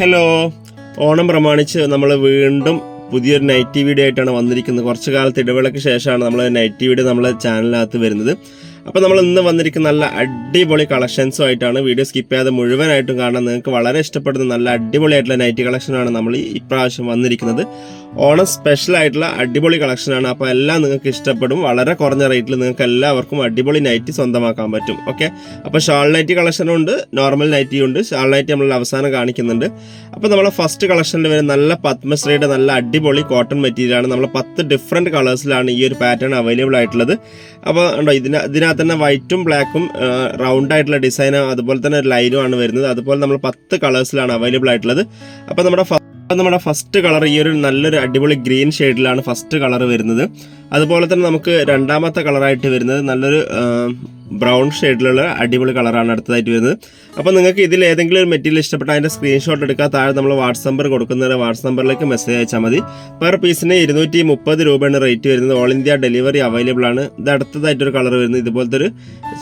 Hello. Onam പ്രമാണിച്ച് നമ്മൾ വീണ്ടും പുതിയൊരു നൈറ്റി വീഡിയോ ആയിട്ടാണ് വന്നിരിക്കുന്നത്. കുറച്ച് കാലത്ത് ഇടവേളയ്ക്ക് ശേഷമാണ് നമ്മൾ നൈറ്റി വീഡിയോ നമ്മളെ ചാനലിനകത്ത് വരുന്നത്. അപ്പോൾ നമ്മൾ ഇന്ന് വന്നിരിക്കുന്ന നല്ല അടിപൊളി കളക്ഷൻസും ആയിട്ടാണ് വീഡിയോ സ്കിപ്പ് ചെയ്യാതെ മുഴുവനായിട്ടും കാണാൻ നിങ്ങൾക്ക് വളരെ ഇഷ്ടപ്പെടുന്ന നല്ല അടിപൊളിയായിട്ടുള്ള നൈറ്റ് കളക്ഷനാണ് നമ്മൾ ഇപ്രാവശ്യം വന്നിരിക്കുന്നത്. ഓണം സ്പെഷ്യൽ ആയിട്ടുള്ള അടിപൊളി കളക്ഷനാണ് അപ്പോൾ എല്ലാം നിങ്ങൾക്ക് ഇഷ്ടപ്പെടും. വളരെ കുറഞ്ഞ റേറ്റിൽ നിങ്ങൾക്ക് എല്ലാവർക്കും അടിപൊളി നൈറ്റ് സ്വന്തമാക്കാൻ പറ്റും. ഓക്കെ അപ്പോൾ ഷാൾ നൈറ്റ് കളക്ഷനും ഉണ്ട് നോർമൽ നൈറ്റിയും ഉണ്ട്. ഷാൾ നൈറ്റ് നമ്മൾ അവസാനം കാണിക്കുന്നുണ്ട്. അപ്പോൾ നമ്മളെ ഫസ്റ്റ് കളക്ഷനിൽ വരുന്ന നല്ല പത്മശ്രീയുടെ നല്ല അടിപൊളി കോട്ടൺ മെറ്റീരിയലാണ് നമ്മൾ പത്ത് ഡിഫറെന്റ് കളേഴ്സിലാണ് ഈ ഒരു പാറ്റേൺ അവൈലബിൾ ആയിട്ടുള്ളത്. അപ്പോൾ ഉണ്ടോ ഇതിന് ഇതിനകത്ത് തന്നെ വൈറ്റും ബ്ലാക്കും റൗണ്ട് ആയിട്ടുള്ള ഡിസൈൻ അതുപോലെ തന്നെ ഒരു ലൈനും ആണ് വരുന്നത്. അതുപോലെ നമ്മൾ പത്ത് കളേഴ്സിലാണ് അവൈലബിൾ ആയിട്ടുള്ളത്. അപ്പോൾ നമ്മുടെ നമ്മുടെ ഫസ്റ്റ് കളർ ഈ ഒരു നല്ലൊരു അടിപൊളി ഗ്രീൻ ഷെയ്ഡിലാണ് ഫസ്റ്റ് കളർ വരുന്നത്. അതുപോലെ തന്നെ നമുക്ക് രണ്ടാമത്തെ കളറായിട്ട് വരുന്നത് നല്ലൊരു ബ്രൗൺ ഷെയ്ഡിലുള്ള അടിപൊളി കളറാണ് അടുത്തതായിട്ട് വരുന്നത്. അപ്പോൾ നിങ്ങൾക്ക് ഇതിൽ ഏതെങ്കിലും ഒരു മെറ്റീരിയൽ ഇഷ്ടപ്പെട്ട അതിന്റെ സ്ക്രീൻഷോട്ട് എടുക്കാൻ താഴെ നമ്മൾ വാട്സ് നമ്പർ കൊടുക്കുന്നവരെ വാട്സ് നമ്പറിലേക്ക് മെസ്സേജ് അയച്ചാൽ മതി. പെർ പീസിന് ഇരുന്നൂറ്റി മുപ്പത് രൂപയാണ് റേറ്റ് വരുന്നത്. ഓൾ ഇന്ത്യ ഡെലിവറി അവൈലബിൾ ആണ്. ഇത് അടുത്തതായിട്ടൊരു കളർ വരുന്നത്. ഇതുപോലത്തെ ഒരു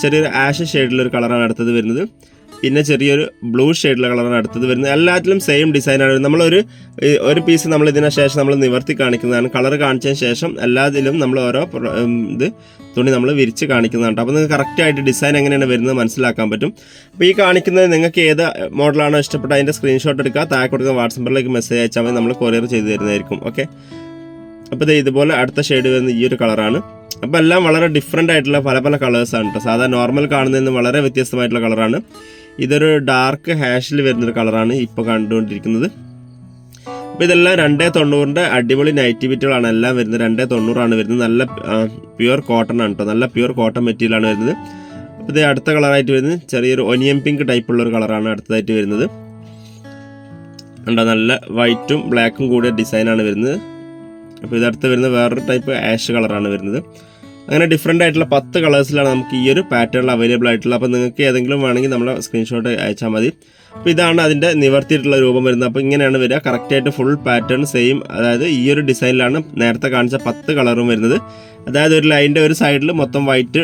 ചെറിയൊരു ആഷ് ഷെയ്ഡിലൊരു കളറാണ് അടുത്തത് വരുന്നത്. പിന്നെ ചെറിയൊരു ബ്ലൂ ഷെയ്ഡിലെ കളറാണ് അടുത്തത് വരുന്നത്. എല്ലാത്തിലും സെയിം ഡിസൈനാണ് വരുന്നത് നമ്മളൊരു ഒരു പീസ് നമ്മൾ ഇതിനു ശേഷം നമ്മൾ നിവർത്തി കാണിക്കുന്നതാണ്. കളർ കാണിച്ചതിന് ശേഷം എല്ലാത്തിലും നമ്മൾ ഓരോ ഇത് തുണി നമ്മൾ വിരിച്ച് കാണിക്കുന്നതാണ് അപ്പോൾ നിങ്ങൾക്ക് കറക്റ്റായിട്ട് ഡിസൈൻ എങ്ങനെയാണ് വരുന്നത് മനസ്സിലാക്കാൻ പറ്റും. അപ്പോൾ ഈ കാണിക്കുന്നത് നിങ്ങൾക്ക് ഏത് മോഡലാണോ ഇഷ്ടപ്പെട്ട അതിന്റെ സ്ക്രീൻഷോട്ട് എടുക്കുക. താഴെ കൊടുക്കുന്ന വാട്സപ്പിലേക്ക് മെസ്സേജ് അയച്ചാൽ മതി. നമ്മൾ കൊറിയർ ചെയ്ത് തരുന്നതായിരിക്കും. ഓക്കെ അപ്പോൾ ഇത് ഇതുപോലെ അടുത്ത ഷെയ്ഡ് വരുന്ന ഈ ഒരു കളറാണ് അപ്പോൾ എല്ലാം വളരെ ഡിഫറെന്റ് ആയിട്ടുള്ള പല പല കളേഴ്സാണ് കേട്ടോ സാധാരണ നോർമൽ കാണുന്നതിൽ നിന്ന് വളരെ വ്യത്യസ്തമായിട്ടുള്ള കളറാണ് ഇതൊരു ഡാർക്ക് ഹാഷിൽ വരുന്നൊരു കളറാണ് ഇപ്പോൾ കണ്ടുകൊണ്ടിരിക്കുന്നത്. അപ്പോൾ ഇതെല്ലാം രണ്ടേ തൊണ്ണൂറിന്റെ അടിപൊളി നൈറ്റി ബിറ്റുകളാണ് എല്ലാം വരുന്നത് രണ്ടേ തൊണ്ണൂറാണ് വരുന്നത്. നല്ല പ്യുവർ കോട്ടൺ ആണ് കേട്ടോ നല്ല പ്യുവർ കോട്ടൺ മെറ്റീരിയലാണ് വരുന്നത്. അപ്പോൾ ഇത് അടുത്ത കളറായിട്ട് വരുന്നത് ചെറിയൊരു ഒനിയൻ പിങ്ക് ടൈപ്പുള്ള ഒരു കളറാണ് അടുത്തതായിട്ട് വരുന്നത്. ഉണ്ടോ നല്ല വൈറ്റും ബ്ലാക്കും കൂടിയ ഡിസൈനാണ് വരുന്നത്. അപ്പോൾ ഇതടുത്ത് വരുന്നത് വേറൊരു ടൈപ്പ് ആഷ് കളറാണ് വരുന്നത്. അങ്ങനെ ഡിഫറെന്റ് ആയിട്ടുള്ള പത്ത് കളേഴ്സിലാണ് നമുക്ക് ഈ ഒരു പാറ്റേണിൽ അവൈലബിൾ ആയിട്ടുള്ളത്. അപ്പോൾ നിങ്ങൾക്ക് ഏതെങ്കിലും വേണമെങ്കിൽ നമ്മൾ സ്ക്രീൻഷോട്ട് അയച്ചാൽ മതി. അപ്പോൾ ഇതാണ് അതിന്റെ നിവർത്തിയിട്ടുള്ള രൂപം വരുന്നത്. അപ്പോൾ ഇങ്ങനെയാണ് വരിക. കറക്റ്റായിട്ട് ഫുൾ പാറ്റേൺ സെയിം അതായത് ഈ ഒരു ഡിസൈനിലാണ് നേരത്തെ കാണിച്ച പത്ത് കളറും വരുന്നത്. അതായത് ഒരു ലൈനിന്റെ ഒരു സൈഡിൽ മൊത്തം വൈറ്റ്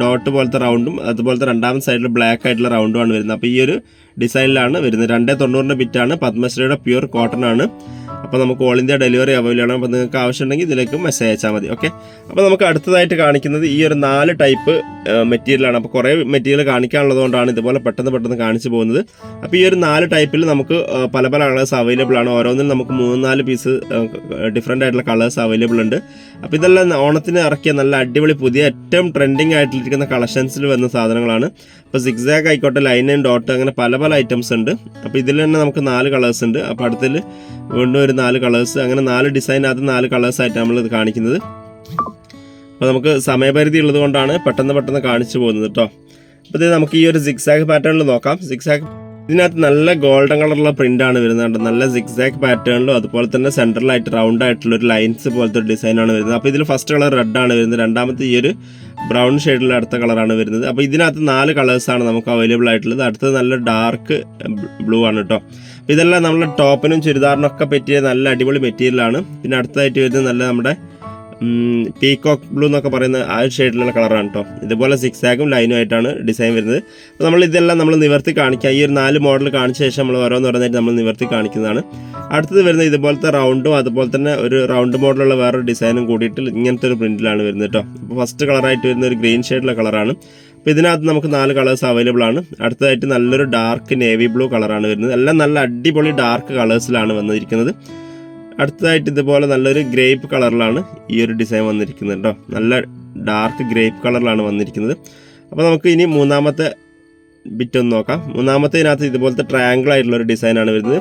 ഡോട്ട് പോലത്തെ റൗണ്ടും അതുപോലത്തെ രണ്ടാമത്തെ സൈഡിൽ ബ്ലാക്ക് ആയിട്ടുള്ള റൗണ്ടുമാണ് വരുന്നത്. അപ്പോൾ ഈ ഒരു ഡിസൈനിലാണ് വരുന്നത്. രണ്ടേ തൊണ്ണൂറിന്റെ ബിറ്റാണ് പത്മശ്രീയുടെ പ്യൂർ കോട്ടൺ ആണ്. അപ്പോൾ നമുക്ക് ഓൾ ഇന്ത്യ ഡെലിവറി അവൈലബിൾ ആണ്. അപ്പോൾ നിങ്ങൾക്ക് ആവശ്യമുണ്ടെങ്കിൽ ഇതിലേക്ക് മെസ്സേജ് അയച്ചാൽ മതി ഓക്കെ അപ്പോൾ നമുക്ക് അടുത്തതായിട്ട് കാണിക്കുന്നത് ഈ ഒരു നാല് ടൈപ്പ് മെറ്റീരിയലാണ് അപ്പോൾ കുറേ മെറ്റീരിയൽ കാണിക്കാനുള്ളതുകൊണ്ടാണ് ഇതുപോലെ പെട്ടെന്ന് പെട്ടെന്ന് കാണിച്ചു പോകുന്നത്. അപ്പോൾ ഈ ഒരു നാല് ടൈപ്പിൽ നമുക്ക് പല പല കളേഴ്സ് അവൈലബിൾ ആണ്. ഓരോന്നിനും നമുക്ക് മൂന്ന് നാല് പീസ് ഡിഫറെന്റ് ആയിട്ടുള്ള കളേഴ്സ് അവൈലബിൾ ഉണ്ട്. അപ്പോൾ ഇതെല്ലാം ഓണത്തിന് ഇറക്കിയ നല്ല അടിപൊളി പുതിയ ഏറ്റവും ട്രെൻഡിങ് ആയിട്ടിരിക്കുന്ന കളക്ഷൻസിൽ വരുന്ന സാധനങ്ങളാണ്. അപ്പോൾ സിക്സാക്ക് ആയിക്കോട്ടെ ലൈൻ ആൻഡ് ഡോട്ട് അങ്ങനെ പല പല ഐറ്റംസ് ഉണ്ട്. അപ്പോൾ ഇതിൽ തന്നെ നമുക്ക് നാല് കളേഴ്സ് ഉണ്ട്. അപ്പോൾ അടുത്തിൽ വീണ്ടും ഒരു നാല് കളേഴ്സ് അങ്ങനെ നാല് ഡിസൈൻ അത് നാല് കളേഴ്സ് ആയിട്ട് നമ്മൾ ഇത് കാണിക്കുന്നത്. അപ്പോൾ നമുക്ക് സമയപരിധി ഉള്ളത് കൊണ്ടാണ് പെട്ടെന്ന് പെട്ടെന്ന് കാണിച്ചു പോകുന്നത് കേട്ടോ അപ്പോൾ ഇത് നമുക്ക് ഈ ഒരു സിക്സാക്ക് പാറ്റേണിൽ നോക്കാം. സിക്സാക്ക് ഇതിനകത്ത് നല്ല ഗോൾഡൻ കളറുള്ള പ്രിന്റ് ആണ് വരുന്നത്? നല്ല സിക്സാക്ക് പാറ്റേണിലും അതുപോലെ തന്നെ സെൻട്രലായിട്ട് റൗണ്ട് ആയിട്ടുള്ള ഒരു ലൈൻസ് പോലത്തെ ഒരു ഡിസൈനാണ് വരുന്നത്. അപ്പോൾ ഇതിൽ ഫസ്റ്റ് കളർ റെഡ് ആണ് വരുന്നത്. രണ്ടാമത്തെ ഈ ഒരു ബ്രൗൺ ഷെയ്ഡിലുള്ള അടുത്ത കളറാണ് വരുന്നത്. അപ്പോൾ ഇതിനകത്ത് നാല് കളേഴ്സാണ് നമുക്ക് അവൈലബിൾ ആയിട്ടുള്ളത്. അടുത്തത് നല്ല ഡാർക്ക് ബ്ലൂ ആണ് കേട്ടോ ഇതെല്ലാം നമ്മുടെ ടോപ്പിനും ചുരിദാറിനും ഒക്കെ പറ്റിയ നല്ല അടിപൊളി മെറ്റീരിയലാണ്. പിന്നെ അടുത്തതായിട്ട് വരുന്നത് നല്ല നമ്മുടെ പീകോക്ക് ബ്ലൂ എന്നൊക്കെ പറയുന്ന ആ ഷെയ്ഡിലുള്ള കളറാണ് കേട്ടോ ഇതുപോലെ സിക്സ് ആക്കും ലൈനും ആയിട്ടാണ് ഡിസൈൻ വരുന്നത്. അപ്പോൾ നമ്മൾ ഇതെല്ലാം നമ്മൾ നിവർത്തി കാണിക്കുക ഈ ഒരു നാല് മോഡൽ കാണിച്ച ശേഷം നമ്മൾ ഓരോന്ന് ഓരോന്നായിട്ട് നമ്മൾ നിവർത്തി കാണിക്കുന്നതാണ്. അടുത്തത് വരുന്നത് ഇതുപോലത്തെ റൗണ്ടും അതുപോലെ തന്നെ ഒരു റൗണ്ട് മോഡലുള്ള വേറൊരു ഡിസൈനും കൂടിയിട്ട് ഇങ്ങനത്തെ ഒരു പ്രിന്റിലാണ് വരുന്നത് കേട്ടോ അപ്പോൾ ഫസ്റ്റ് കളറായിട്ട് വരുന്ന ഒരു ഗ്രീൻ ഷെയ്ഡിലുള്ള കളറാണ് അപ്പോൾ ഇതിനകത്ത് നമുക്ക് നാല് കളേഴ്സ് അവൈലബിൾ ആണ്. അടുത്തതായിട്ട് നല്ലൊരു ഡാർക്ക് നേവി ബ്ലൂ കളറാണ് വരുന്നത്. എല്ലാം നല്ല അടിപൊളി ഡാർക്ക് കളേഴ്സിലാണ് വന്നിരിക്കുന്നത്. അടുത്തതായിട്ട് ഇതുപോലെ നല്ലൊരു ഗ്രേപ്പ് കളറിലാണ് ഈ ഒരു ഡിസൈൻ വന്നിരിക്കുന്നത് കേട്ടോ നല്ല ഡാർക്ക് ഗ്രേപ്പ് കളറിലാണ് വന്നിരിക്കുന്നത്. അപ്പോൾ നമുക്ക് ഇനി മൂന്നാമത്തെ ബിറ്റ് ഒന്ന് നോക്കാം. മൂന്നാമത്തെ ഇതിനകത്ത് ഇതുപോലത്തെ ട്രയാങ്കിൾ ആയിട്ടുള്ള ഒരു ഡിസൈനാണ് വരുന്നത്.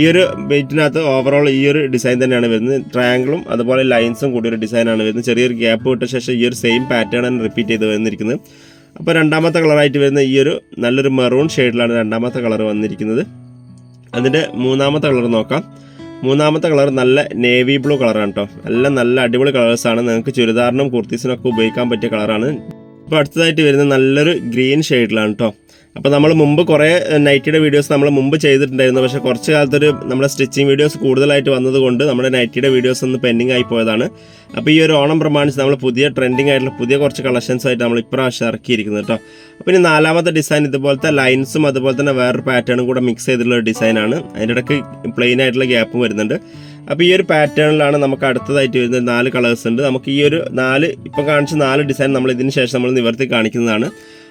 ഈ ഒരു ബിറ്റിനകത്ത് ഓവറോൾ ഈ ഒരു ഡിസൈൻ തന്നെയാണ് വരുന്നത്. ട്രയാങ്കിളും അതുപോലെ ലൈൻസും കൂടി ഒരു ഡിസൈനാണ് വരുന്നത്. ചെറിയൊരു ഗ്യാപ്പ് വിട്ട ശേഷം ഈ ഒരു സെയിം പാറ്റേൺ ആണ് റിപ്പീറ്റ് ചെയ്ത് വന്നിരിക്കുന്നത്. അപ്പോൾ രണ്ടാമത്തെ കളറായിട്ട് വരുന്ന ഈ ഒരു നല്ലൊരു മെറൂൺ ഷെയ്ഡിലാണ് രണ്ടാമത്തെ കളർ വന്നിരിക്കുന്നത്. അതിന്റെ മൂന്നാമത്തെ കളർ നോക്കാം. മൂന്നാമത്തെ കളർ നല്ല നേവി ബ്ലൂ കളറാണ് കേട്ടോ നല്ല നല്ല അടിപൊളി കളേഴ്സാണ് നിങ്ങൾക്ക് ചുരിദാറിനും കുർത്തീസിനും ഒക്കെ ഉപയോഗിക്കാൻ പറ്റിയ കളറാണ്. ഇപ്പോൾ അടുത്തതായിട്ട് വരുന്നത് നല്ലൊരു ഗ്രീൻ ഷെയ്ഡിലാണ് കേട്ടോ അപ്പോൾ നമ്മൾ മുമ്പ് കുറേ നൈറ്റിയുടെ വീഡിയോസ് നമ്മൾ മുമ്പ് ചെയ്തിട്ടുണ്ടായിരുന്നു. പക്ഷേ കുറച്ച് കാലത്തൊരു നമ്മുടെ സ്റ്റിച്ചിങ് വീഡിയോസ് കൂടുതലായിട്ട് വന്നതുകൊണ്ട് നമ്മുടെ നൈറ്റിയുടെ വീഡിയോസ് ഒന്ന് പെൻഡിങ് ആയി പോയതാണ്. അപ്പോൾ ഈ ഒരു ഓണം പ്രമാണിച്ച് നമ്മൾ പുതിയ ട്രെൻഡിങ് ആയിട്ടുള്ള പുതിയ കുറച്ച് കളക്ഷൻസ് ആയിട്ട് നമ്മൾ ഇപ്രാവശ്യം ഇറക്കിയിരിക്കുന്നത് കേട്ടോ അപ്പോൾ ഇനി നാലാമത്തെ ഡിസൈൻ ഇതുപോലത്തെ ലൈൻസും അതുപോലെ തന്നെ വേറൊരു പാറ്റേണും കൂടെ മിക്സ് ചെയ്തിട്ടുള്ള ഒരു ഡിസൈനാണ് അതിന്റെ ഇടയ്ക്ക് പ്ലെയിൻ ആയിട്ടുള്ള ഗ്യാപ്പും വരുന്നുണ്ട്. അപ്പോൾ ഈ ഒരു പാറ്റേണിലാണ് നമുക്ക് അടുത്തതായിട്ട് വരുന്നത് നാല് കളേഴ്സ് ഉണ്ട്. നമുക്ക് ഈ ഒരു നാല് ഇപ്പം കാണിച്ച നാല് ഡിസൈൻ നമ്മൾ ഇതിന് ശേഷം നമ്മൾ നിവർത്തി കാണിക്കുന്നതാണ്.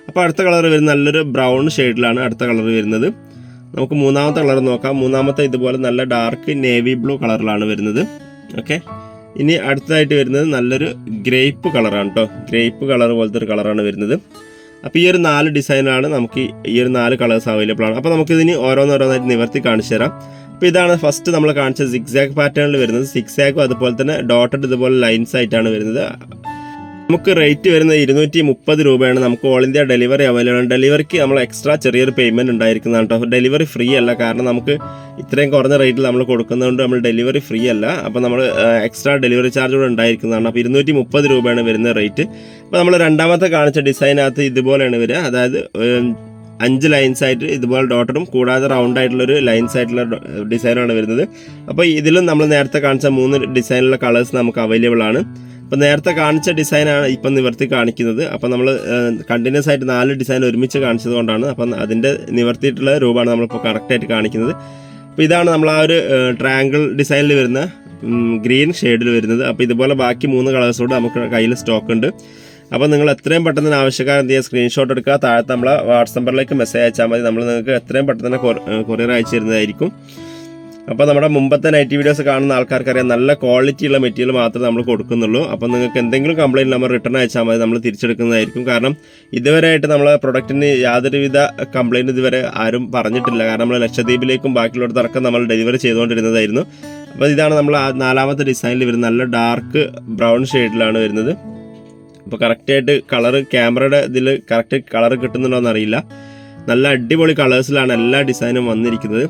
അപ്പോൾ അടുത്ത കളർ വരുന്നത് നല്ലൊരു ബ്രൗൺ ഷെയ്ഡിലാണ് അടുത്ത കളർ വരുന്നത്. നമുക്ക് മൂന്നാമത്തെ കളർ നോക്കാം. മൂന്നാമത്തെ ഇതുപോലെ നല്ല ഡാർക്ക് നേവി ബ്ലൂ കളറിലാണ് വരുന്നത്. ഓക്കെ ഇനി അടുത്തതായിട്ട് വരുന്നത് നല്ലൊരു ഗ്രേപ്പ് കളറാണ് കേട്ടോ ഗ്രേപ്പ് കളർ പോലത്തെ ഒരു കളറാണ് വരുന്നത്. അപ്പോൾ ഈ ഒരു നാല് ഡിസൈനാണ് നമുക്ക് ഈ ഒരു നാല് കളേഴ്സ് അവൈലബിൾ ആണ്. അപ്പോൾ നമുക്കിതിന് ഓരോന്നോരോന്നായിട്ട് നിവർത്തി കാണിച്ചു തരാം. അപ്പോൾ ഇതാണ് ഫസ്റ്റ് നമ്മൾ കാണിച്ച സിക്സാക്ക് പാറ്റേണിൽ വരുന്നത്. സിക്സാക്കും അതുപോലെ തന്നെ ഡോട്ടഡ് ഇതുപോലെ ലൈൻസ് ആയിട്ടാണ് വരുന്നത്. നമുക്ക് റേറ്റ് വരുന്നത് ഇരുന്നൂറ്റി മുപ്പത് രൂപയാണ്. നമുക്ക് ഓൾ ഇന്ത്യ ഡെലിവറി അവൈലബിൾ ആണ്. ഡെലിവറിക്ക് നമ്മൾ എക്സ്ട്രാ ചെറിയൊരു പേയ്മെന്റ് ഉണ്ടായിരിക്കുന്നതാണ് കേട്ടോ ഡെലിവറി ഫ്രീ അല്ല. കാരണം നമുക്ക് ഇത്രയും കുറഞ്ഞ റേറ്റിൽ നമ്മൾ കൊടുക്കുന്നതുകൊണ്ട് നമ്മൾ ഡെലിവറി ഫ്രീ അല്ല. അപ്പോൾ നമ്മൾ എക്സ്ട്രാ ഡെലിവറി ചാർജ് കൂടെ ഉണ്ടായിരിക്കുന്നതാണ്. അപ്പോൾ ഇരുന്നൂറ്റി മുപ്പത് രൂപയാണ് വരുന്ന റേറ്റ് അപ്പോൾ നമ്മൾ രണ്ടാമത്തെ കാണിച്ച ഡിസൈനകത്ത് ഇതുപോലെയാണ് വരിക. അതായത് അഞ്ച് ലൈൻസ് ആയിട്ട് ഇതുപോലെ ഡോട്ടറും കൂടാതെ റൗണ്ട് ആയിട്ടുള്ളൊരു ലൈൻസ് ആയിട്ടുള്ള ഡിസൈനാണ് വരുന്നത്. അപ്പോൾ ഇതിലും നമ്മൾ നേരത്തെ കാണിച്ച മൂന്ന് ഡിസൈനിലുള്ള കളേഴ്സ് നമുക്ക് അവൈലബിൾ ആണ്. അപ്പോൾ നേരത്തെ കാണിച്ച ഡിസൈനാണ് ഇപ്പം നിവർത്തി കാണിക്കുന്നത്. അപ്പോൾ നമ്മൾ കണ്ടിന്യൂസ് ആയിട്ട് നാല് ഡിസൈൻ ഒരുമിച്ച് കാണിച്ചത് കൊണ്ടാണ് അപ്പം അതിന്റെ നിവർത്തിയിട്ടുള്ള രൂപമാണ് നമ്മളിപ്പോൾ കറക്റ്റായിട്ട് കാണിക്കുന്നത്. അപ്പോൾ ഇതാണ് നമ്മൾ ആ ഒരു ട്രയാങ്കിൾ ഡിസൈനിൽ വരുന്ന ഗ്രീൻ ഷെയ്ഡിൽ വരുന്നത്. അപ്പോൾ ഇതുപോലെ ബാക്കി മൂന്ന് കളേഴ്സോട് നമുക്ക് കയ്യിൽ സ്റ്റോക്ക് ഉണ്ട്. അപ്പോൾ നിങ്ങൾ എത്രയും പെട്ടെന്ന് തന്നെ ആവശ്യക്കാർ എന്ത് ചെയ്യുക സ്ക്രീൻഷോട്ട് എടുക്കുക. താഴത്ത് നമ്മളെ വാട്സ് നമ്പറിലേക്ക് മെസ്സേജ് അയച്ചാൽ മതി. നമ്മൾ നിങ്ങൾക്ക് എത്രയും പെട്ടെന്ന് തന്നെ കൊറിയർ അയച്ചു തരുന്നതായിരിക്കും. അപ്പോൾ നമ്മുടെ മുമ്പത്തെ നൈറ്റ് വീഡിയോസ് കാണുന്ന ആൾക്കാർക്കറിയാം നല്ല ക്വാളിറ്റിയുള്ള മെറ്റീരിയൽ മാത്രമേ നമ്മൾ കൊടുക്കുന്നുള്ളൂ. അപ്പോൾ നിങ്ങൾക്ക് എന്തെങ്കിലും കംപ്ലയിന്റ് നമ്മൾ റിട്ടേൺ അയച്ചാൽ മതി. നമ്മൾ തിരിച്ചെടുക്കുന്നതായിരിക്കും. കാരണം ഇതുവരെയായിട്ട് നമ്മളെ പ്രൊഡക്റ്റിന് യാതൊരുവിധ കംപ്ലയിന്റ് ഇതുവരെ ആരും പറഞ്ഞിട്ടില്ല. കാരണം നമ്മൾ ലക്ഷദ്വീപിലേക്കും ബാക്കിയുള്ളിടത്തടക്കം നമ്മൾ ഡെലിവറി ചെയ്തുകൊണ്ടിരുന്നതായിരുന്നു. അപ്പോൾ ഇതാണ് നമ്മൾ നാലാമത്തെ ഡിസൈനിൽ വരുന്നത് നല്ല ഡാർക്ക് ബ്രൗൺ ഷെയ്ഡിലാണ് വരുന്നത്. അപ്പോൾ കറക്റ്റായിട്ട് കളർ ക്യാമറയുടെ ഇതിൽ കറക്റ്റ് കളർ കിട്ടുന്നുണ്ടോ എന്നറിയില്ല. നല്ല അടിപൊളി കളേഴ്സിലാണ് എല്ലാ ഡിസൈനും വന്നിരിക്കുന്നത്.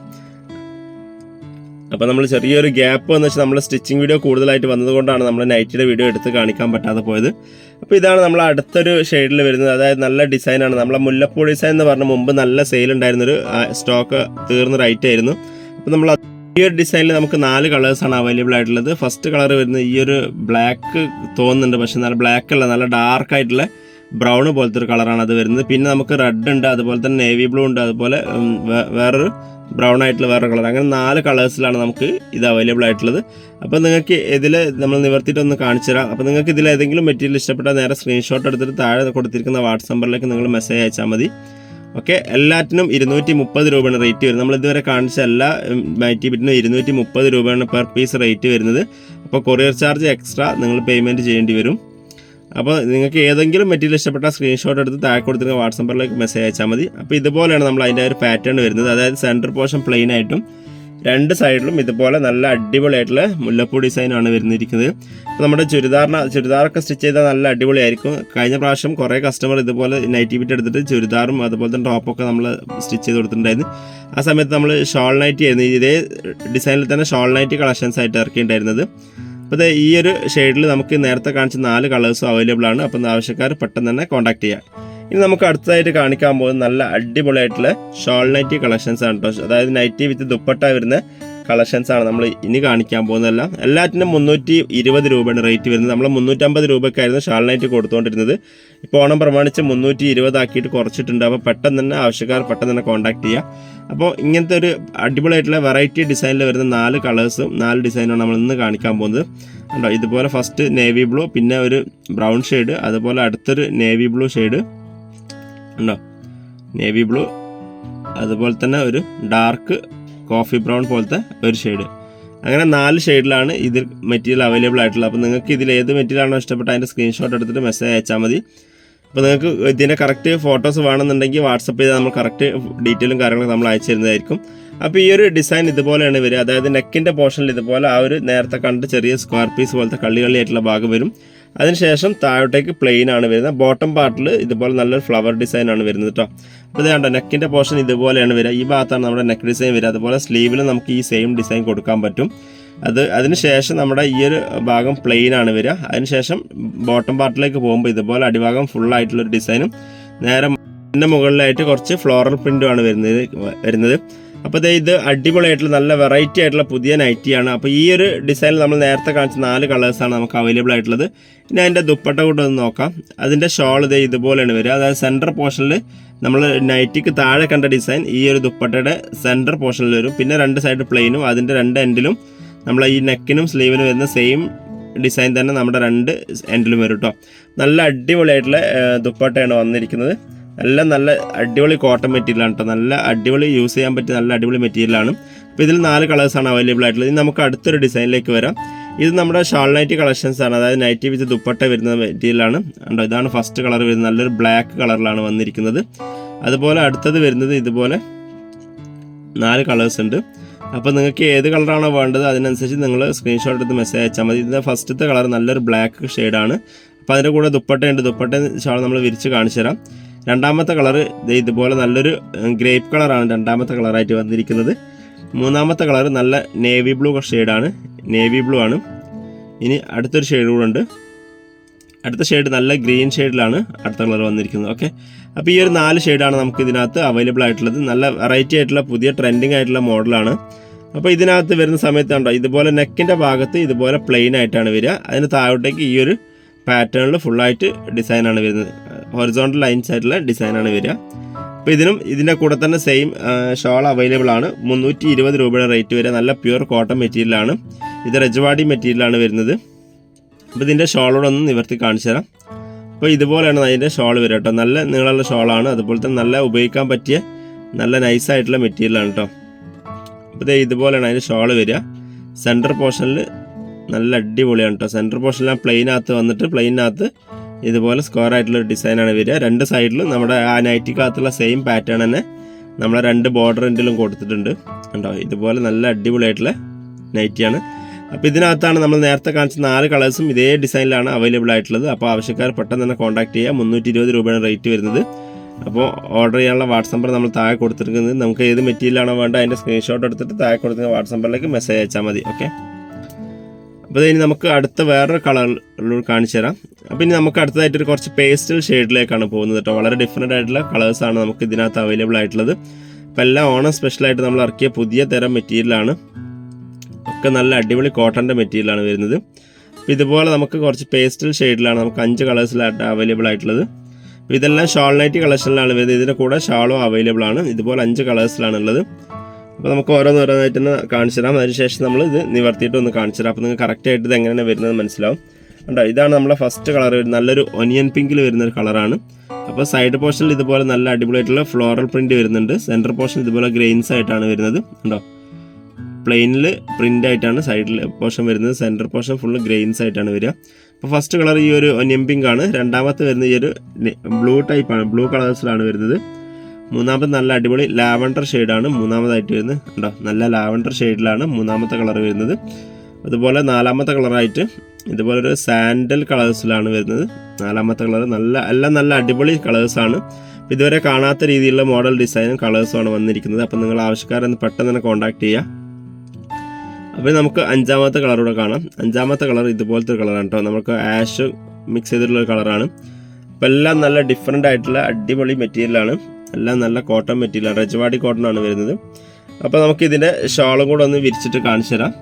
അപ്പോൾ നമ്മൾ ചെറിയൊരു ഗ്യാപ്പ് എന്ന് വെച്ചാൽ നമ്മൾ സ്റ്റിച്ചിങ് വീഡിയോ കൂടുതലായിട്ട് വന്നതുകൊണ്ടാണ് നമ്മൾ നൈറ്റിയുടെ വീഡിയോ എടുത്ത് കാണിക്കാൻ പറ്റാതെ പോയത്. അപ്പോൾ ഇതാണ് നമ്മൾ അടുത്തൊരു ഷെയ്ഡിൽ വരുന്നത്. അതായത് നല്ല ഡിസൈനാണ് നമ്മളെ മുല്ലപ്പൂ ഡിസൈൻ എന്ന് പറഞ്ഞ മുമ്പ് നല്ല സെയിൽ ഉണ്ടായിരുന്നൊരു സ്റ്റോക്ക് തീർന്ന റൈറ്റ് ആയിരുന്നു. അപ്പോൾ നമ്മൾ ഈ ഒരു ഡിസൈനിൽ നമുക്ക് നാല് കളേഴ്സാണ് അവൈലബിൾ ആയിട്ടുള്ളത്. ഫസ്റ്റ് കളർ വരുന്നത് ഈ ഒരു ബ്ലാക്ക് തോന്നുന്നുണ്ട്. പക്ഷെ നല്ല ബ്ലാക്ക് അല്ല നല്ല ഡാർക്ക് ആയിട്ടുള്ള ബ്രൗൺ പോലത്തെ ഒരു കളറാണ് അത് വരുന്നത്. പിന്നെ നമുക്ക് റെഡ് ഉണ്ട് അതുപോലെ തന്നെ നേവി ബ്ലൂ ഉണ്ട് അതുപോലെ വേറൊരു ബ്രൗൺ ആയിട്ടുള്ള വേറെ കളർ അങ്ങനെ നാല് കളേഴ്സിലാണ് നമുക്ക് ഇത് അവൈലബിൾ ആയിട്ടുള്ളത്. അപ്പോൾ നിങ്ങൾക്ക് ഇതിൽ നമ്മൾ നിവർത്തിയിട്ടൊന്ന് കാണിച്ചു തരാം. അപ്പോൾ നിങ്ങൾക്ക് ഇതിൽ ഏതെങ്കിലും മെറ്റീരിയൽ ഇഷ്ടപ്പെട്ടാൽ നേരെ സ്ക്രീൻഷോട്ട് എടുത്തിട്ട് താഴെ കൊടുത്തിരിക്കുന്ന വാട്സ് നമ്പറിലേക്ക് നിങ്ങൾ മെസ്സേജ് അയച്ചാൽ മതി. ഓക്കെ എല്ലാറ്റിനും ഇരുന്നൂറ്റി മുപ്പത് രൂപയാണ് റേറ്റ് വരുന്നത്. നമ്മൾ ഇതുവരെ കാണിച്ച എല്ലാ മൈറ്റി ബിറ്റിനും ഇരുന്നൂറ്റി മുപ്പത് രൂപയാണ് പെർ പീസ് റേറ്റ് വരുന്നത്. അപ്പോൾ കൊറിയർ ചാർജ് എക്സ്ട്രാ നിങ്ങൾ പേയ്മെന്റ് ചെയ്യേണ്ടി വരും. അപ്പോൾ നിങ്ങൾക്ക് ഏതെങ്കിലും മെറ്റീരിയൽ ഇഷ്ടപ്പെട്ട സ്ക്രീൻഷോട്ട് എടുത്ത് താഴെ കൊടുത്തിട്ട് വാട്സപ്പ് നമ്പറിലേക്ക് മെസ്സേജ് അയച്ചാൽ മതി. അപ്പോൾ ഇതുപോലെയാണ് നമ്മൾ അതിന്റെ ഒരു പാറ്റേൺ വരുന്നത്. അതായത് സെന്റർ പോർഷൻ പ്ലെയിൻ ആയിട്ടും രണ്ട് സൈഡിലും ഇതുപോലെ നല്ല അടിപൊളിയായിട്ടുള്ള മുല്ലപ്പൂ ഡിസൈനാണ് വരുന്നിരിക്കുന്നത്. അപ്പോൾ നമ്മുടെ ചുരിദാറിന് ചുരിദാറൊക്കെ സ്റ്റിച്ച് ചെയ്താൽ നല്ല അടിപൊളിയായിരിക്കും. കഴിഞ്ഞ പ്രാവശ്യം കുറേ കസ്റ്റമർ ഇതുപോലെ നൈറ്റി ബിറ്റ് എടുത്തിട്ട് ചുരിദാറും അതുപോലെ തന്നെ ടോപ്പൊക്കെ നമ്മൾ സ്റ്റിച്ച് ചെയ്ത് കൊടുത്തിട്ടുണ്ടായിരുന്നു. ആ സമയത്ത് നമ്മൾ ഷോൾ നൈറ്റി ആയിരുന്നു. ഇതേ ഡിസൈനിൽ തന്നെ ഷോൾ നൈറ്റി കളക്ഷൻസ് ആയിട്ട് ഇറക്കിയിട്ടുണ്ടായിരുന്നത്. അപ്പോൾ ഈ ഒരു ഷെയ്ഡിൽ നമുക്ക് നേരത്തെ കാണിച്ച നാല് കളേഴ്സും അവൈലബിൾ ആണ്. അപ്പം ആവശ്യക്കാർ പെട്ടെന്ന് തന്നെ കോൺടാക്ട് ചെയ്യാം. ഇനി നമുക്ക് അടുത്തതായിട്ട് കാണിക്കാൻ പോകുന്നത് നല്ല അടിപൊളിയായിട്ടുള്ള ഷോൾ നൈറ്റി കളക്ഷൻസ് ആണ് കേട്ടോ അതായത് നൈറ്റി വിത്ത് ദുപ്പട്ട വരുന്ന കളക്ഷൻസ് ആണ് നമ്മൾ ഇനി കാണിക്കാൻ പോകുന്നതെല്ലാം. എല്ലാറ്റിനും മുന്നൂറ്റി ഇരുപത് രൂപയാണ് റേറ്റ് വരുന്നത്. നമ്മൾ മുന്നൂറ്റമ്പത് രൂപയ്ക്കായിരുന്നു ഷാൾ നൈറ്റ് കൊടുത്തുകൊണ്ടിരുന്നത് ഇപ്പോൾ ഓണം പ്രമാണിച്ച് മുന്നൂറ്റി ഇരുപതാക്കിയിട്ട് കുറച്ചിട്ടുണ്ട്. അപ്പോൾ പെട്ടെന്ന് തന്നെ ആവശ്യക്കാർ പെട്ടെന്ന് തന്നെ കോൺടാക്ട് ചെയ്യുക അപ്പോൾ ഇങ്ങനത്തെ ഒരു അടിപൊളിയായിട്ടുള്ള വെറൈറ്റി ഡിസൈനിൽ വരുന്ന നാല് കളേഴ്സും നാല് ഡിസൈനാണ് നമ്മൾ ഇന്ന് കാണിക്കാൻ പോകുന്നത്. കണ്ടോ ഇതുപോലെ ഫസ്റ്റ് നേവി ബ്ലൂ പിന്നെ ഒരു ബ്രൗൺ ഷെയ്ഡ് അതുപോലെ അടുത്തൊരു നേവി ബ്ലൂ ഷെയ്ഡ് ഉണ്ടോ നേവി ബ്ലൂ അതുപോലെ തന്നെ ഒരു ഡാർക്ക് കോഫി ബ്രൗൺ പോലത്തെ ഒരു ഷെയ്ഡ്. അങ്ങനെ നാല് ഷെയ്ഡിലാണ് ഇതിൽ മെറ്റീരിയൽ അവൈലബിൾ ആയിട്ടുള്ളത്. അപ്പോൾ നിങ്ങൾക്ക് ഇതിൽ ഏത് മെറ്റീരിയൽ ആണോ ഇഷ്ടപ്പെട്ട അതിന്റെ സ്ക്രീൻഷോട്ട് എടുത്തിട്ട് മെസ്സേജ് അയച്ചാൽ മതി. അപ്പോൾ നിങ്ങൾക്ക് ഇതിന്റെ കറക്റ്റ് ഫോട്ടോസ് വേണമെന്നുണ്ടെങ്കിൽ വാട്സപ്പ് ചെയ്താൽ നമ്മൾ കറക്റ്റ് ഡീറ്റെയിലും കാര്യങ്ങളും നമ്മൾ അയച്ചു തരുന്നതായിരിക്കും. അപ്പോൾ ഈ ഒരു ഡിസൈൻ ഇതുപോലെയാണ് വരിക. അതായത് നെക്കിന്റെ പോർഷനിൽ ഇതുപോലെ ആ ഒരു നേരത്തെ കണ്ട ചെറിയ സ്ക്വയർ പീസ് പോലത്തെ കള്ളി കള്ളിയായിട്ടുള്ള ഭാഗം വരും. അതിനുശേഷം താഴോട്ടേക്ക് പ്ലെയിൻ ആണ് വരുന്നത്. ബോട്ടം പാർട്ടിൽ ഇതുപോലെ നല്ലൊരു ഫ്ലവർ ഡിസൈൻ ആണ് വരുന്നത് കേട്ടോ അപ്പോൾ ഇത് കണ്ടോ നെക്കിന്റെ പോർഷൻ ഇതുപോലെയാണ് വരിക. ഈ ഭാഗത്താണ് നമ്മുടെ നെക്ക് ഡിസൈൻ വരിക. അതുപോലെ സ്ലീവിലും നമുക്ക് ഈ സെയിം ഡിസൈൻ കൊടുക്കാൻ പറ്റും. അത് അതിനുശേഷം നമ്മുടെ ഈ ഒരു ഭാഗം പ്ലെയിൻ ആണ് വരിക. അതിനുശേഷം ബോട്ടം പാർട്ടിലേക്ക് പോകുമ്പോൾ ഇതുപോലെ അടിഭാഗം ഫുൾ ആയിട്ടുള്ളൊരു ഡിസൈനും നേരെ ഇതിന്റെ മുകളിലായിട്ട് കുറച്ച് ഫ്ലോറൽ പ്രിന്റുമാണ് വരുന്നത് വരുന്നത്. അപ്പോൾ ഇത് അടിപൊളിയായിട്ടുള്ള നല്ല വെറൈറ്റി ആയിട്ടുള്ള പുതിയ നൈറ്റിയാണ് അപ്പോൾ ഈ ഒരു ഡിസൈനിൽ നമ്മൾ നേരത്തെ കാണിച്ച നാല് കളേഴ്സാണ് നമുക്ക് അവൈലബിൾ ആയിട്ടുള്ളത്. ഇനി അതിന്റെ ദുപ്പട്ട കൂടെ ഒന്ന് നോക്കാം. അതിന്റെ ഷോൾ ഇത് ഇതുപോലെയാണ് വരിക. അതായത് സെന്റർ പോർഷനിൽ നമ്മൾ നൈറ്റിക്ക് താഴെ കണ്ട ഡിസൈൻ ഈ ഒരു ദുപ്പട്ടയുടെ സെന്റർ പോർഷനിൽ വരും. പിന്നെ രണ്ട് സൈഡ് പ്ലെയിനും അതിന്റെ രണ്ട് എൻഡിലും നമ്മൾ ഈ നെക്കിനും സ്ലീവിനും വരുന്ന സെയിം ഡിസൈൻ തന്നെ നമ്മുടെ രണ്ട് എൻഡിലും വരും കേട്ടോ നല്ല അടിപൊളിയായിട്ടുള്ള ദുപ്പട്ടയാണ് വന്നിരിക്കുന്നത്. നല്ല നല്ല അടിപൊളി കോട്ടൺ മെറ്റീരിയലാണ് കേട്ടോ നല്ല അടിപൊളി യൂസ് ചെയ്യാൻ പറ്റിയ നല്ല അടിപൊളി മെറ്റീരിയലാണ് അപ്പോൾ ഇതിൽ നാല് കളേഴ്സാണ് അവൈലബിൾ ആയിട്ടുള്ളത്. ഇനി നമുക്ക് അടുത്തൊരു ഡിസൈനിലേക്ക് വരാം. ഇത് നമ്മുടെ ഷാൾ നൈറ്റ് കളക്ഷൻസ് ആണ്. അതായത് നൈറ്റി വിത്ത് ദുപ്പട്ട വരുന്ന മെറ്റീരിയലാണ് കണ്ടോ ഇതാണ് ഫസ്റ്റ് കളർ വരുന്നത്. നല്ലൊരു ബ്ലാക്ക് കളറിലാണ് വന്നിരിക്കുന്നത്. അതുപോലെ അടുത്തത് വരുന്നത് ഇതുപോലെ നാല് കളേഴ്സ് ഉണ്ട്. അപ്പോൾ നിങ്ങൾക്ക് ഏത് കളറാണോ വേണ്ടത് അതിനനുസരിച്ച് നിങ്ങൾ സ്ക്രീൻഷോട്ട് എടുത്ത് മെസ്സേജ് അയച്ചാൽ മതി. ഇതിന്റെ ഫസ്റ്റത്തെ കളർ നല്ലൊരു ബ്ലാക്ക് ഷെയ്ഡാണ് അപ്പോൾ അതിന്റെ കൂടെ ദുപ്പട്ടയുണ്ട്. ദുപ്പട്ട ഷാൾ നമ്മൾ വിരിച്ച് കാണിച്ചു തരാം രണ്ടാമത്തെ കളർ ഇതുപോലെ നല്ലൊരു ഗ്രേപ്പ് കളറാണ് രണ്ടാമത്തെ കളറായിട്ട് വന്നിരിക്കുന്നത്. മൂന്നാമത്തെ കളർ നല്ല നേവി ബ്ലൂ ഷെയ്ഡാണ്. നേവി ബ്ലൂ ആണ്. ഇനി അടുത്തൊരു ഷെയ്ഡ് കൂടെ ഉണ്ട്. അടുത്ത ഷെയ്ഡ് നല്ല ഗ്രീൻ ഷെയ്ഡിലാണ് അടുത്ത കളർ വന്നിരിക്കുന്നത്. ഓക്കെ? അപ്പോൾ ഈ ഒരു നാല് ഷെയ്ഡാണ് നമുക്ക് ഇതിനകത്ത് അവൈലബിൾ ആയിട്ടുള്ളത്. നല്ല വെറൈറ്റി ആയിട്ടുള്ള പുതിയ ട്രെൻഡിങ് ആയിട്ടുള്ള മോഡലാണ്. അപ്പോൾ ഇതിനകത്ത് വരുന്ന സമയത്ത് കണ്ടോ ഇതുപോലെ നെക്കിന്റെ ഭാഗത്ത് ഇതുപോലെ പ്ലെയിൻ ആയിട്ടാണ് വരിക. അതിന് താഴോട്ടേക്ക് ഈ ഒരു പാറ്റേണിൽ ഫുള്ളായിട്ട് ഡിസൈനാണ് വരുന്നത്. ഹൊറിസോണ്ടൽ ലൈൻസ് ആയിട്ടുള്ള ഡിസൈനാണ് വരിക. അപ്പോൾ ഇതിനും ഇതിന്റെ കൂടെ തന്നെ സെയിം ഷോൾ അവൈലബിൾ ആണ്. മുന്നൂറ്റി ഇരുപത് രൂപയുടെ റേറ്റ് വരെ നല്ല പ്യുവർ കോട്ടൺ മെറ്റീരിയലാണ് ഇത് രജവാടി മെറ്റീരിയലാണ് വരുന്നത്. അപ്പോൾ ഇതിന്റെ ഷോളോടെ ഒന്ന് നിവർത്തി കാണിച്ചു തരാം. അപ്പോൾ ഇതുപോലെയാണ് അതിന്റെ ഷോൾ വരിക കേട്ടോ. നല്ല നീളമുള്ള ഷോളാണ് അതുപോലെ തന്നെ നല്ല ഉപയോഗിക്കാൻ പറ്റിയ നല്ല നൈസായിട്ടുള്ള മെറ്റീരിയലാണ് കേട്ടോ. അപ്പോൾ ഇതുപോലെയാണ് അതിന്റെ ഷോൾ വരിക. സെന്റർ പോർഷനിൽ നല്ല അടിപൊളിയാണ് കേട്ടോ. സെന്റർ പോർഷനിൽ ആ പ്ലെയിനകത്ത് വന്നിട്ട് പ്ലെയിനകത്ത് ഇതുപോലെ സ്ക്വയർ ആയിട്ടുള്ള ഒരു ഡിസൈനാണ് വരിക. രണ്ട് സൈഡിലും നമ്മുടെ ആ നൈറ്റിക്കകത്തുള്ള സെയിം പാറ്റേൺ തന്നെ നമ്മളെ രണ്ട് ബോർഡർ എൻഡിലും കൊടുത്തിട്ടുണ്ട്. കണ്ടോ? ഇതുപോലെ നല്ല അടിപൊളിയായിട്ടുള്ള നൈറ്റിയാണ് അപ്പോൾ ഇതിനകത്താണ് നമ്മൾ നേരത്തെ കാണിച്ച നാല് കളേഴ്സും ഇതേ ഡിസൈനിലാണ് അവൈലബിൾ ആയിട്ടുള്ളത്. അപ്പോൾ ആവശ്യക്കാർ പെട്ടെന്ന് തന്നെ കോൺടാക്ട് ചെയ്യുക. മുന്നൂറ്റി ഇരുപത് രൂപയാണ് റേറ്റ് വരുന്നത്. അപ്പോൾ ഓർഡർ ചെയ്യാനുള്ള വാട്സപ്പ് നമ്മൾ താഴെ കൊടുത്തിരിക്കുന്നത്. നമുക്ക് ഏത് മെറ്റീരിയലാണോ വേണ്ടത് അതിന്റെ സ്ക്രീൻഷോട്ട് എടുത്തിട്ട് താഴെ കൊടുത്തിരിക്കുന്ന വാട്സ് നമ്പറിലേക്ക് മെസ്സേജ് അയച്ചാൽ മതി. ഓക്കെ അപ്പോൾ ഇനി നമുക്ക് അടുത്ത വേറൊരു കളറിലൂടെ കാണിച്ചു തരാം. അപ്പോൾ ഇനി നമുക്ക് അടുത്തതായിട്ട് ഒരു കുറച്ച് പേസ്റ്റൽ ഷെയ്ഡിലേക്കാണ് പോകുന്നത് കേട്ടോ. വളരെ ഡിഫറെന്റ് ആയിട്ടുള്ള കളേഴ്സാണ് നമുക്ക് ഇതിനകത്ത് അവൈലബിൾ ആയിട്ടുള്ളത്. അപ്പോൾ എല്ലാം ഓണം സ്പെഷ്യലായിട്ട് നമ്മൾ ഇറക്കിയ പുതിയ തരം മെറ്റീരിയലാണ് ഒക്കെ നല്ല അടിപൊളി കോട്ടന്റെ മെറ്റീരിയലാണ് വരുന്നത്. അപ്പോൾ ഇതുപോലെ നമുക്ക് കുറച്ച് പേസ്റ്റൽ ഷെയ്ഡിലാണ് നമുക്ക് അഞ്ച് കളേഴ്സിലായിട്ട് അവൈലബിൾ ആയിട്ടുള്ളത്. അപ്പോൾ ഇതെല്ലാം ഷാൾ നൈറ്റ് കളക്ഷനിലാണ് വരുന്നത്. ഇതിന്റെ കൂടെ ഷാളും അവൈലബിൾ ആണ്. ഇതുപോലെ അഞ്ച് കളേഴ്സിലാണ് ഉള്ളത് അപ്പോൾ നമുക്ക് ഓരോന്ന് ഓരോന്നായിട്ട് തന്നെ കാണിച്ചു തരാം അതിനുശേഷം നമ്മൾ ഇത് നിവർത്തിയിട്ട് ഒന്ന് കാണിച്ചു തരാം അപ്പോൾ നിങ്ങൾക്ക് കറക്റ്റായിട്ട് ഇത് എങ്ങനെയാണ് വരുന്നത് മനസ്സിലാവും. കണ്ടോ ഇതാണ് നമ്മുടെ ഫസ്റ്റ് കളർ നല്ലൊരു ഒനിയൻ പിങ്കിൽ വരുന്ന ഒരു കളറാണ് അപ്പോൾ സൈഡ് പോർഷനിൽ ഇതുപോലെ നല്ല അടിപൊളിയായിട്ടുള്ള ഫ്ലോറൽ പ്രിന്റ് വരുന്നുണ്ട്. സെന്റർ പോർഷൻ ഇതുപോലെ ഗ്രെയിൻസ് ആയിട്ടാണ് വരുന്നത്. കണ്ടോ പ്ലെയിനിൽ പ്രിന്റ് ആയിട്ടാണ് സൈഡിൽ പോർഷൻ വരുന്നത്. സെന്റർ പോർഷൻ ഫുൾ ഗ്രെയിൻസ് ആയിട്ടാണ് വരിക. അപ്പോൾ ഫസ്റ്റ് കളർ ഈ ഒരു ഒനിയൻ പിങ്ക് ആണ്. രണ്ടാമത്തെ വരുന്ന ഈ ഒരു ബ്ലൂ ടൈപ്പാണ് ബ്ലൂ കളേഴ്സിലാണ് വരുന്നത്. മൂന്നാമത് നല്ല അടിപൊളി ലാവണ്ടർ ഷെയ്ഡാണ് മൂന്നാമതായിട്ട് വരുന്നത് കണ്ടോ? നല്ല ലാവണ്ടർ ഷെയ്ഡിലാണ് മൂന്നാമത്തെ കളർ വരുന്നത്. അതുപോലെ നാലാമത്തെ കളറായിട്ട് ഇതുപോലെ ഒരു സാൻഡൽ കളേഴ്സിലാണ് വരുന്നത്. നാലാമത്തെ കളർ നല്ല എല്ലാം നല്ല അടിപൊളി കളേഴ്സാണ്. ഇതുവരെ കാണാത്ത രീതിയിലുള്ള മോഡൽ ഡിസൈനും കളേഴ്സുമാണ് വന്നിരിക്കുന്നത്. അപ്പം നിങ്ങൾ ആവശ്യക്കാരെന്ന് പെട്ടെന്ന് തന്നെ കോൺടാക്ട് ചെയ്യുക അപ്പോൾ നമുക്ക് അഞ്ചാമത്തെ കളറൂടെ കാണാം. അഞ്ചാമത്തെ കളർ ഇതുപോലത്തെ കളറാണ് കേട്ടോ. നമുക്ക് ആഷ് മിക്സ് ചെയ്തിട്ടുള്ള കളറാണ്. അപ്പോൾ എല്ലാം നല്ല ഡിഫറെന്റ് ആയിട്ടുള്ള അടിപൊളി മെറ്റീരിയലാണ് എല്ലാം നല്ല കോട്ടൺ മെറ്റീരിയൽ റജവാടി കോട്ടൺ ആണ് വരുന്നത്. അപ്പോൾ നമുക്ക് ഇതിന്റെ ഷോളും കൂടെ ഒന്ന് വിരിച്ചിട്ട് കാണിച്ചു തരാം.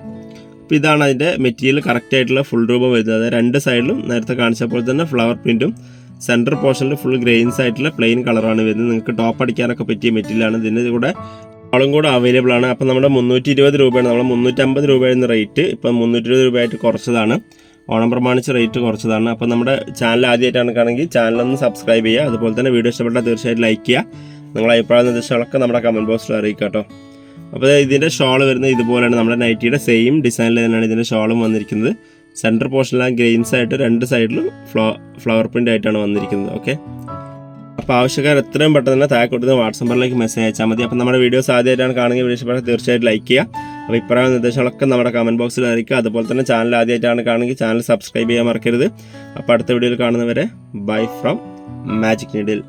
അപ്പോൾ ഇതാണ് അതിന്റെ മെറ്റീരിയൽ കറക്റ്റ് ആയിട്ടുള്ള ഫുൾ രൂപം വരുന്നത്. രണ്ട് സൈഡിലും നേരത്തെ കാണിച്ചപ്പോൾ തന്നെ ഫ്ലവർ പ്രിന്റും സെന്റർ പോർഷനിൽ ഫുൾ ഗ്രെയിൻസ് ആയിട്ടുള്ള പ്ലെയിൻ കളറാണ് വരുന്നത്. നിങ്ങൾക്ക് ടോപ്പ് അടിക്കാനൊക്കെ പറ്റിയ മെറ്റീരിയലാണ് ഇതിന്റെ കൂടെ ഷോളും കൂടെ അവൈലബിൾ ആണ്. അപ്പോൾ നമ്മുടെ മുന്നൂറ്റി ഇരുപത് രൂപയാണ്. നമ്മൾ മുന്നൂറ്റമ്പത് രൂപയെന്ന റേറ്റ് ഇപ്പം മുന്നൂറ്റി ഇരുപത് രൂപയായിട്ട് കുറച്ചതാണ്. ഓണം പ്രമാണിച്ച് റേറ്റ് കുറച്ചതാണ്. അപ്പോൾ നമ്മുടെ ചാനൽ ആദ്യമായിട്ടാണ് കാണുമെങ്കിൽ ചാനലൊന്ന് സബ്സ്ക്രൈബ് ചെയ്യുക. അതുപോലെ തന്നെ വീഡിയോ ഇഷ്ടപ്പെട്ടാൽ തീർച്ചയായിട്ടും ലൈക്ക് ചെയ്യുക. നിങ്ങളുടെ അഭിപ്രായ നിർദ്ദേശങ്ങളൊക്കെ നമ്മുടെ കമന്റ് ബോക്സിൽ അറിയിക്കുക കേട്ടോ. അപ്പോൾ ഇതിന്റെ ഷോൾ വരുന്നത് ഇതുപോലെയാണ്. നമ്മുടെ നൈറ്റിയുടെ സെയിം ഡിസൈനിൽ തന്നെയാണ് ഇതിന്റെ ഷോളും വന്നിരിക്കുന്നത്. സെന്റർ പോർഷനിലാണ് ഗ്രെയിൻസ് ആയിട്ട് രണ്ട് സൈഡിലും ഫ്ലോ ഫ്ലവർ പ്രിന്റ് ആയിട്ടാണ് വന്നിരിക്കുന്നത്. ഓക്കെ അപ്പോൾ ആവശ്യക്കാർ എത്രയും പെട്ടെന്ന് തന്നെ താഴെ കൊടുത്ത് വാട്സ് നമ്പറിലേക്ക് മെസ്സേജ് അയച്ചാൽ മതി. അപ്പോൾ നമ്മുടെ വീഡിയോസ് ആദ്യമായിട്ടാണ് കാണുമെങ്കിൽ വീഡിയോ തീർച്ചയായിട്ടും ലൈക്ക് ചെയ്യുക. അപ്പോൾ ഇപ്രായ നിർദ്ദേശങ്ങളൊക്കെ നമ്മുടെ കമന്റ് ബോക്സിൽ അറിയിക്കുക. അതുപോലെ തന്നെ ചാനൽ ആദ്യമായിട്ടാണ് കാണുമെങ്കിൽ ചാനൽ സബ്സ്ക്രൈബ് ചെയ്യാൻ മറക്കരുത്. അപ്പോൾ അടുത്ത വീഡിയോയിൽ കാണുന്നവരെ ബൈ ഫ്രം മാജിക് നീഡിൽ